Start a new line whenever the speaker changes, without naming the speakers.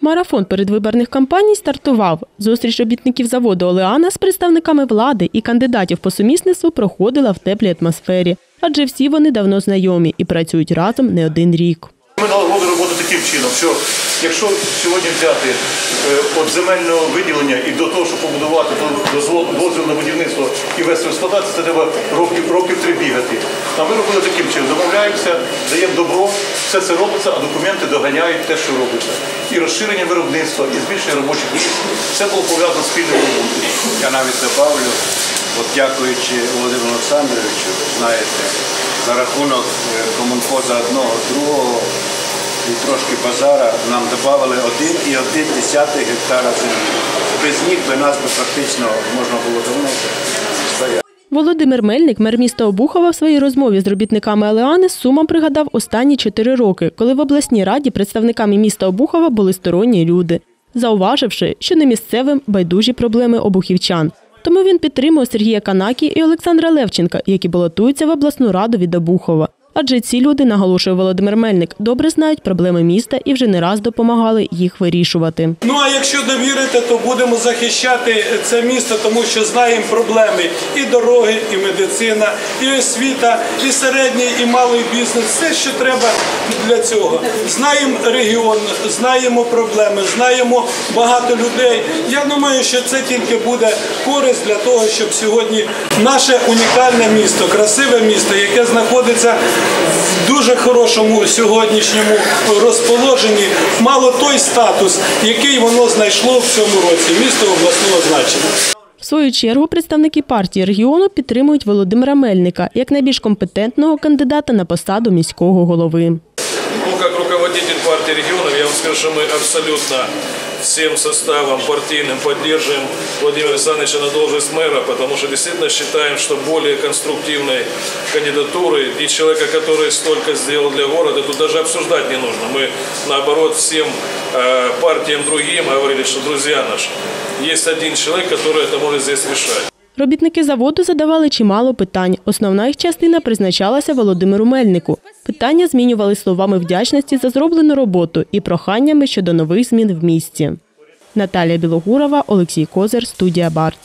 Марафон передвиборних кампаній стартував. Зустріч робітників заводу Олеана з представниками влади і кандидатів по сумісництву проходила в теплій атмосфері, адже всі вони давно знайомі і працюють разом не один рік.
Ми налагодили роботу таким чином, що якщо сьогодні взяти е, від земельного виділення і до того, щоб побудувати дозвол, дозвіл на будівництво і вести в експлуатацію, це треба років, років три бігати. А ми робили таким чином, домовляємося, даємо добро, все це робиться, а документи доганяють те, що робиться. І розширення виробництва, і збільшення робочих місць. Все було пов'язано з спільною роботою.
Я навіть добавлю, от дякуючи Володимиру Олександровичу, знаєте, за рахунок е, комунхоза одного, другого і трошки базара нам додали 1,1 гектара землі. Без них би нас би фактично можна було давно стояти.
Володимир Мельник, мер міста Обухова, в своїй розмові з робітниками Алеани з сумом пригадав останні чотири роки, коли в обласній раді представниками міста Обухова були сторонні люди, зауваживши, що не місцевим байдужі проблеми обухівчан. Тому він підтримує Сергія Канакі і Олександра Левченка, які балотуються в обласну раду від Обухова. Адже ці люди, наголошує Володимир Мельник, добре знають проблеми міста і вже не раз допомагали їх вирішувати.
Ну а якщо довірите, то будемо захищати це місто, тому що знаємо проблеми і дороги, і медицина, і освіта, і середній, і малий бізнес. Все, що треба для цього. Знаємо регіон, знаємо проблеми, знаємо багато людей. Я думаю, що це тільки буде користь для того, щоб сьогодні наше унікальне місто, красиве місто, яке знаходиться в дуже хорошому сьогоднішньому розположенні, мало той статус, який воно знайшло в цьому році, місто обласного значення.
В свою чергу представники партії регіону підтримують Володимира Мельника як найбільш компетентного кандидата на посаду міського голови.
Ну, как руководитель партии регионов, я вам скажу, что мы абсолютно всем составом партийным поддерживаем Владимира Александровича на должность мэра, потому что действительно считаем, что более конструктивной кандидатуры и человека, который столько сделал для города, тут даже обсуждать не нужно. Мы, наоборот, всем э, партиям другим говорили, что, друзья наши, есть один человек, который это может здесь решать.
Робітники заводу задавали чимало питань. Основна їх частина призначалася Володимиру Мельнику. Питання змінювали словами вдячності за зроблену роботу і проханнями щодо нових змін в місті. Наталія Білогурова, Олексій Козир, студія Барт.